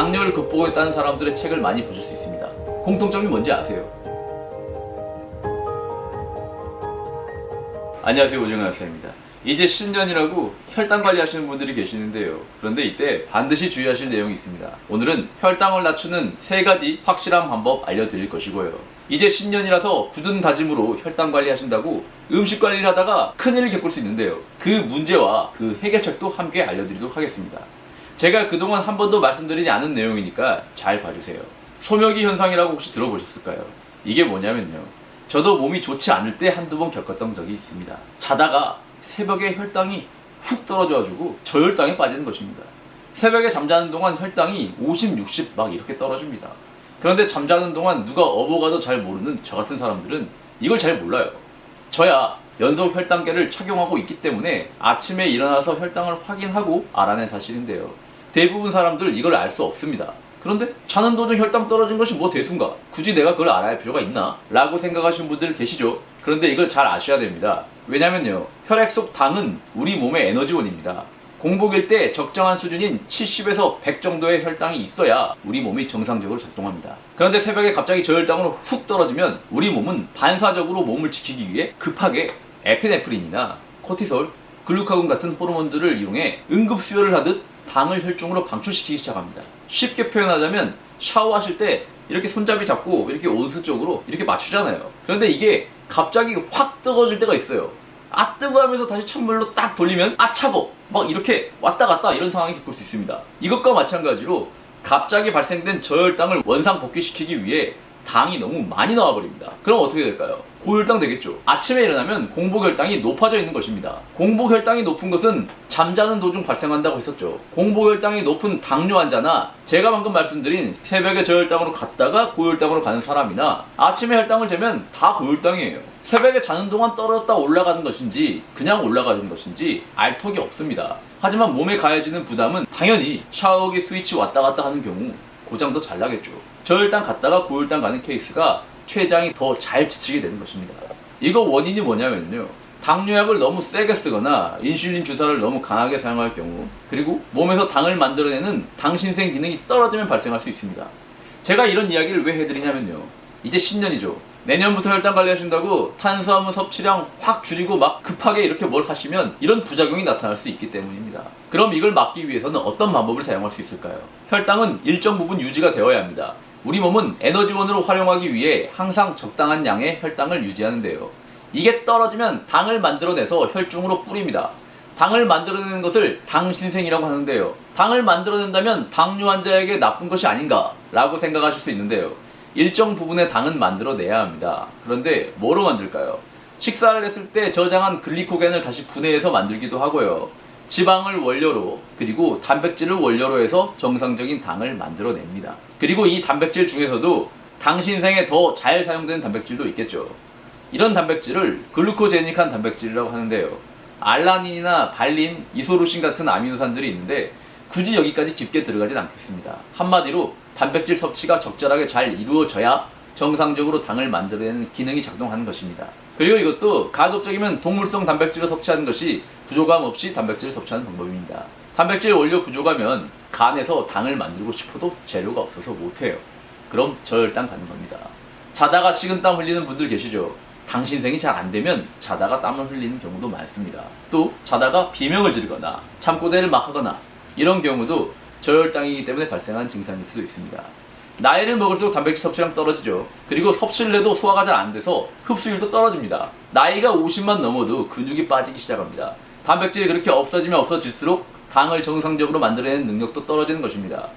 당뇨를 극복했다는 사람들의 책을 많이 보실 수 있습니다. 공통점이 뭔지 아세요? 안녕하세요 오정현 학생입니다. 이제 신년이라고 혈당 관리하시는 분들이 계시는데요. 그런데 이때 반드시 주의하실 내용이 있습니다. 오늘은 혈당을 낮추는 세 가지 확실한 방법 알려드릴 것이고요. 이제 신년이라서 굳은 다짐으로 혈당 관리하신다고 음식 관리를 하다가 큰일을 겪을 수 있는데요. 그 문제와 그 해결책도 함께 알려드리도록 하겠습니다. 제가 그동안 한 번도 말씀드리지 않은 내용이니까 잘 봐주세요. 소묘기 현상이라고 혹시 들어보셨을까요? 이게 뭐냐면요. 저도 몸이 좋지 않을 때 한두 번 겪었던 적이 있습니다. 자다가 새벽에 혈당이 훅 떨어져가지고 저혈당에 빠지는 것입니다. 새벽에 잠자는 동안 혈당이 50, 60 막 이렇게 떨어집니다. 그런데 잠자는 동안 누가 어버가도 잘 모르는 저 같은 사람들은 이걸 잘 몰라요. 저야 연속 혈당계를 착용하고 있기 때문에 아침에 일어나서 혈당을 확인하고 알아낸 사실인데요. 대부분 사람들 이걸 알 수 없습니다. 그런데 자는 도중 혈당 떨어진 것이 뭐 대순가? 굳이 내가 그걸 알아야 할 필요가 있나? 라고 생각하시는 분들 계시죠? 그런데 이걸 잘 아셔야 됩니다. 왜냐면요. 혈액 속 당은 우리 몸의 에너지원입니다. 공복일 때 적정한 수준인 70에서 100 정도의 혈당이 있어야 우리 몸이 정상적으로 작동합니다. 그런데 새벽에 갑자기 저혈당으로 훅 떨어지면 우리 몸은 반사적으로 몸을 지키기 위해 급하게 에피네프린이나 코티솔, 글루카곤 같은 호르몬들을 이용해 응급 수혈을 하듯 당을 혈중으로 방출시키기 시작합니다. 쉽게 표현하자면 샤워하실 때 이렇게 손잡이 잡고 이렇게 온수 쪽으로 이렇게 맞추잖아요. 그런데 이게 갑자기 확 뜨거워질 때가 있어요. 아 뜨거 하면서 다시 찬물로 딱 돌리면 아 차고 막 이렇게 왔다 갔다 이런 상황이 겪을 수 있습니다. 이것과 마찬가지로 갑자기 발생된 저혈당을 원상 복귀시키기 위해 당이 너무 많이 나와버립니다. 그럼 어떻게 될까요? 고혈당 되겠죠. 아침에 일어나면 공복혈당이 높아져 있는 것입니다. 공복혈당이 높은 것은 잠자는 도중 발생한다고 했었죠. 공복혈당이 높은 당뇨 환자나 제가 방금 말씀드린 새벽에 저혈당으로 갔다가 고혈당으로 가는 사람이나 아침에 혈당을 재면 다 고혈당이에요. 새벽에 자는 동안 떨어졌다 올라가는 것인지 그냥 올라가는 것인지 알 턱이 없습니다. 하지만 몸에 가해지는 부담은 당연히 샤워기 스위치 왔다 갔다 하는 경우 고장도 잘 나겠죠. 저혈당 갔다가 고혈당 가는 케이스가 췌장이 더 잘 지치게 되는 것입니다. 이거 원인이 뭐냐면요. 당뇨약을 너무 세게 쓰거나 인슐린 주사를 너무 강하게 사용할 경우 그리고 몸에서 당을 만들어내는 당신생 기능이 떨어지면 발생할 수 있습니다. 제가 이런 이야기를 왜 해드리냐면요. 이제 신년이죠. 내년부터 혈당 관리하신다고 탄수화물 섭취량 확 줄이고 막 급하게 이렇게 뭘 하시면 이런 부작용이 나타날 수 있기 때문입니다. 그럼 이걸 막기 위해서는 어떤 방법을 사용할 수 있을까요? 혈당은 일정 부분 유지가 되어야 합니다. 우리 몸은 에너지원으로 활용하기 위해 항상 적당한 양의 혈당을 유지하는데요. 이게 떨어지면 당을 만들어내서 혈중으로 뿌립니다. 당을 만들어내는 것을 당신생이라고 하는데요. 당을 만들어낸다면 당뇨 환자에게 나쁜 것이 아닌가 라고 생각하실 수 있는데요. 일정 부분의 당은 만들어내야 합니다. 그런데 뭐로 만들까요? 식사를 했을 때 저장한 글리코겐을 다시 분해해서 만들기도 하고요. 지방을 원료로 그리고 단백질을 원료로 해서 정상적인 당을 만들어냅니다. 그리고 이 단백질 중에서도 당신 생에 더 잘 사용되는 단백질도 있겠죠. 이런 단백질을 글루코제닉한 단백질이라고 하는데요. 알라닌이나 발린, 이소루신 같은 아미노산들이 있는데 굳이 여기까지 깊게 들어가진 않겠습니다. 한마디로 단백질 섭취가 적절하게 잘 이루어져야 정상적으로 당을 만들어내는 기능이 작동하는 것입니다. 그리고 이것도 가급적이면 동물성 단백질을 섭취하는 것이 부족함 없이 단백질을 섭취하는 방법입니다. 단백질 원료 부족하면 간에서 당을 만들고 싶어도 재료가 없어서 못해요. 그럼 저혈당 가는 겁니다. 자다가 식은 땀 흘리는 분들 계시죠? 당신 생이 잘 안 되면 자다가 땀을 흘리는 경우도 많습니다. 또 자다가 비명을 지르거나 잠꼬대를 막 하거나 이런 경우도 저혈당이기 때문에 발생한 증상일 수도 있습니다. 나이를 먹을수록 단백질 섭취량 떨어지죠. 그리고 섭취를 해도 소화가 잘 안 돼서 흡수율도 떨어집니다. 나이가 50만 넘어도 근육이 빠지기 시작합니다. 단백질이 그렇게 없어지면 없어질수록 당을 정상적으로 만들어내는 능력도 떨어지는 것입니다.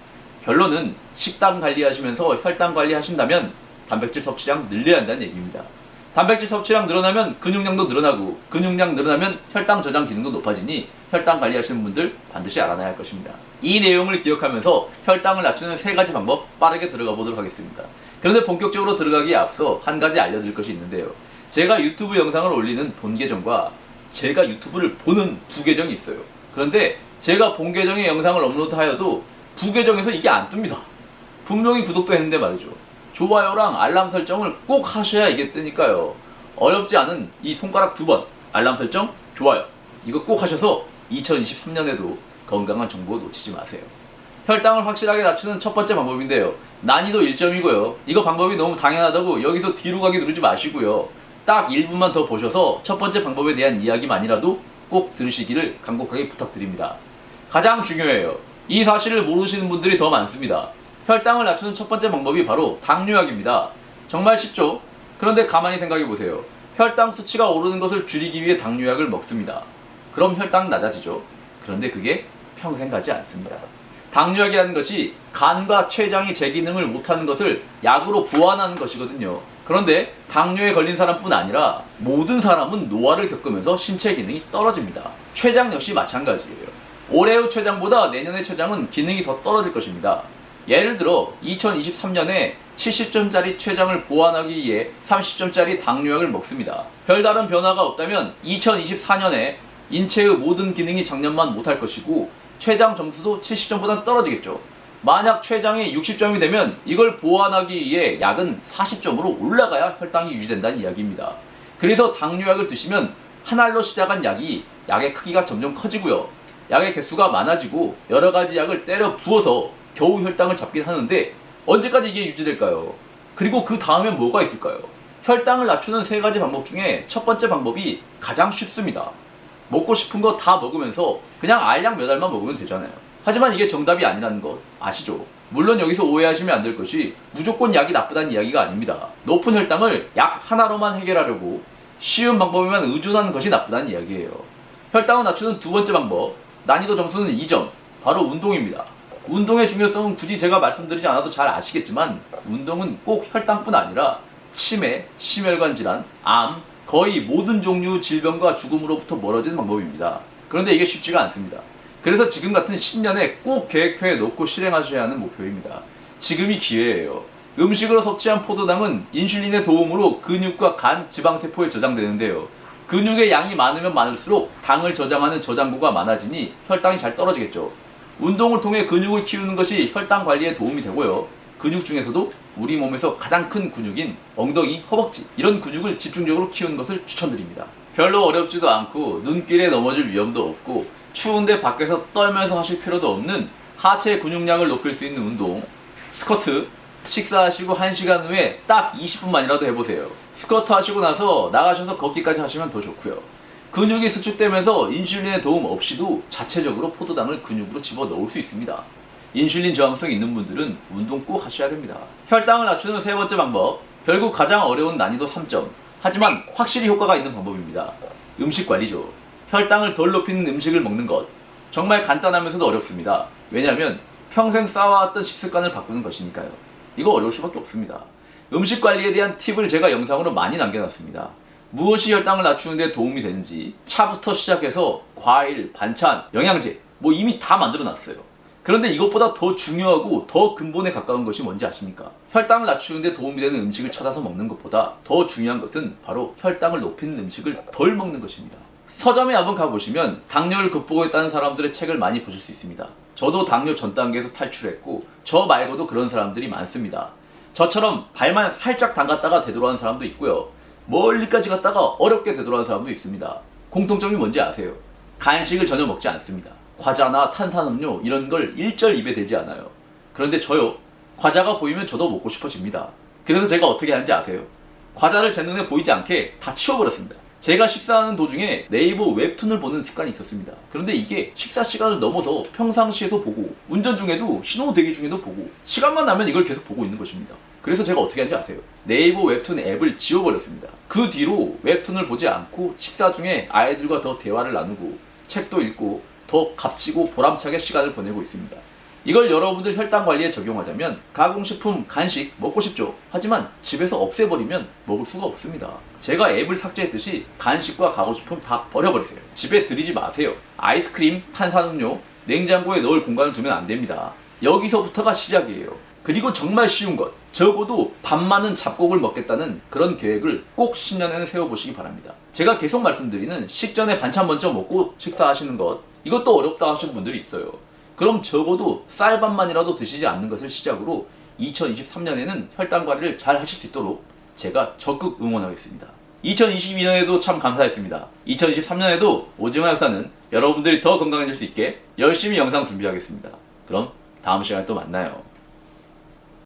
결론은 식단 관리하시면서 혈당 관리하신다면 단백질 섭취량 늘려야 한다는 얘기입니다. 단백질 섭취량 늘어나면 근육량도 늘어나고 근육량 늘어나면 혈당 저장 기능도 높아지니 혈당 관리하시는 분들 반드시 알아놔야 할 것입니다. 이 내용을 기억하면서 혈당을 낮추는 세 가지 방법 빠르게 들어가 보도록 하겠습니다. 그런데 본격적으로 들어가기에 앞서 한 가지 알려드릴 것이 있는데요. 제가 유튜브 영상을 올리는 본 계정과 제가 유튜브를 보는 부 계정이 있어요. 그런데 제가 본 계정에 영상을 업로드하여도 부 계정에서 이게 안 뜹니다. 분명히 구독도 했는데 말이죠. 좋아요랑 알람 설정을 꼭 하셔야 이게 뜨니까요. 어렵지 않은 이 손가락 두 번 알람 설정, 좋아요. 이거 꼭 하셔서 2023년에도 건강한 정보 놓치지 마세요. 혈당을 확실하게 낮추는 첫 번째 방법인데요. 난이도 1점이고요. 이거 방법이 너무 당연하다고 여기서 뒤로 가기 누르지 마시고요. 딱 1분만 더 보셔서 첫 번째 방법에 대한 이야기만이라도 꼭 들으시기를 간곡하게 부탁드립니다. 가장 중요해요. 이 사실을 모르시는 분들이 더 많습니다. 혈당을 낮추는 첫 번째 방법이 바로 당뇨약입니다. 정말 쉽죠? 그런데 가만히 생각해 보세요. 혈당 수치가 오르는 것을 줄이기 위해 당뇨약을 먹습니다. 그럼 혈당 낮아지죠. 그런데 그게 평생 가지 않습니다. 당뇨약이라는 것이 간과 췌장이 제 기능을 못하는 것을 약으로 보완하는 것이거든요. 그런데 당뇨에 걸린 사람뿐 아니라 모든 사람은 노화를 겪으면서 신체 기능이 떨어집니다. 췌장 역시 마찬가지예요. 올해 후 췌장보다 내년의 췌장은 기능이 더 떨어질 것입니다. 예를 들어 2023년에 70점짜리 췌장을 보완하기 위해 30점짜리 당뇨약을 먹습니다. 별다른 변화가 없다면 2024년에 인체의 모든 기능이 작년만 못할 것이고 췌장 점수도 70점보다 떨어지겠죠. 만약 췌장이 60점이 되면 이걸 보완하기 위해 약은 40점으로 올라가야 혈당이 유지된다는 이야기입니다. 그래서 당뇨약을 드시면 한 알로 시작한 약이 약의 크기가 점점 커지고요. 약의 개수가 많아지고 여러 가지 약을 때려 부어서 겨우 혈당을 잡긴 하는데 언제까지 이게 유지될까요? 그리고 그 다음엔 뭐가 있을까요? 혈당을 낮추는 세 가지 방법 중에 첫 번째 방법이 가장 쉽습니다. 먹고 싶은 거 다 먹으면서 그냥 알약 몇 알만 먹으면 되잖아요. 하지만 이게 정답이 아니라는 것 아시죠? 물론 여기서 오해하시면 안 될 것이 무조건 약이 나쁘다는 이야기가 아닙니다. 높은 혈당을 약 하나로만 해결하려고 쉬운 방법에만 의존하는 것이 나쁘다는 이야기예요. 혈당을 낮추는 두 번째 방법, 난이도 점수는 2점, 바로 운동입니다. 운동의 중요성은 굳이 제가 말씀드리지 않아도 잘 아시겠지만 운동은 꼭 혈당뿐 아니라 치매, 심혈관 질환, 암, 거의 모든 종류 질병과 죽음으로부터 멀어지는 방법입니다. 그런데 이게 쉽지가 않습니다. 그래서 지금 같은 신년에 꼭 계획표에 넣고 실행하셔야 하는 목표입니다. 지금이 기회예요. 음식으로 섭취한 포도당은 인슐린의 도움으로 근육과 간, 지방세포에 저장되는데요. 근육의 양이 많으면 많을수록 당을 저장하는 저장고가 많아지니 혈당이 잘 떨어지겠죠. 운동을 통해 근육을 키우는 것이 혈당 관리에 도움이 되고요. 근육 중에서도 우리 몸에서 가장 큰 근육인 엉덩이, 허벅지 이런 근육을 집중적으로 키우는 것을 추천드립니다. 별로 어렵지도 않고 눈길에 넘어질 위험도 없고 추운데 밖에서 떨면서 하실 필요도 없는 하체 근육량을 높일 수 있는 운동 스쿼트 식사하시고 1시간 후에 딱 20분만이라도 해보세요. 스쿼트 하시고 나서 나가셔서 걷기까지 하시면 더 좋고요. 근육이 수축되면서 인슐린의 도움 없이도 자체적으로 포도당을 근육으로 집어 넣을 수 있습니다. 인슐린 저항성 있는 분들은 운동 꼭 하셔야 됩니다. 혈당을 낮추는 세 번째 방법, 결국 가장 어려운 난이도 3점. 하지만 확실히 효과가 있는 방법입니다. 음식 관리죠. 혈당을 덜 높이는 음식을 먹는 것. 정말 간단하면서도 어렵습니다. 왜냐하면 평생 쌓아왔던 식습관을 바꾸는 것이니까요. 이거 어려울 수밖에 없습니다. 음식 관리에 대한 팁을 제가 영상으로 많이 남겨놨습니다. 무엇이 혈당을 낮추는 데 도움이 되는지 차부터 시작해서 과일, 반찬, 영양제 뭐 이미 다 만들어 놨어요. 그런데 이것보다 더 중요하고 더 근본에 가까운 것이 뭔지 아십니까? 혈당을 낮추는 데 도움이 되는 음식을 찾아서 먹는 것보다 더 중요한 것은 바로 혈당을 높이는 음식을 덜 먹는 것입니다. 서점에 한번 가보시면 당뇨를 극복했다는 사람들의 책을 많이 보실 수 있습니다. 저도 당뇨 전 단계에서 탈출했고 저 말고도 그런 사람들이 많습니다. 저처럼 발만 살짝 담갔다가 되돌아온 사람도 있고요. 멀리까지 갔다가 어렵게 되돌아온 사람도 있습니다. 공통점이 뭔지 아세요? 간식을 전혀 먹지 않습니다. 과자나 탄산음료 이런 걸 일절 입에 대지 않아요. 그런데 저요. 과자가 보이면 저도 먹고 싶어집니다. 그래서 제가 어떻게 하는지 아세요? 과자를 제 눈에 보이지 않게 다 치워버렸습니다. 제가 식사하는 도중에 네이버 웹툰을 보는 습관이 있었습니다. 그런데 이게 식사 시간을 넘어서 평상시에도 보고 운전 중에도 신호 대기 중에도 보고 시간만 나면 이걸 계속 보고 있는 것입니다. 그래서 제가 어떻게 하는지 아세요? 네이버 웹툰 앱을 지워버렸습니다. 그 뒤로 웹툰을 보지 않고 식사 중에 아이들과 더 대화를 나누고 책도 읽고 더 값지고 보람차게 시간을 보내고 있습니다. 이걸 여러분들 혈당 관리에 적용하자면 가공식품, 간식 먹고 싶죠. 하지만 집에서 없애버리면 먹을 수가 없습니다. 제가 앱을 삭제했듯이 간식과 가공식품 다 버려버리세요. 집에 들이지 마세요. 아이스크림, 탄산음료, 냉장고에 넣을 공간을 두면 안 됩니다. 여기서부터가 시작이에요. 그리고 정말 쉬운 것. 적어도 밥 많은 잡곡을 먹겠다는 그런 계획을 꼭 신년에는 세워보시기 바랍니다. 제가 계속 말씀드리는 식전에 반찬 먼저 먹고 식사하시는 것. 이것도 어렵다 하시는 분들이 있어요. 그럼 적어도 쌀밥만이라도 드시지 않는 것을 시작으로 2023년에는 혈당 관리를 잘 하실 수 있도록 제가 적극 응원하겠습니다. 2022년에도 참 감사했습니다. 2023년에도 오징어 약사는 여러분들이 더 건강해질 수 있게 열심히 영상 준비하겠습니다. 그럼 다음 시간에 또 만나요.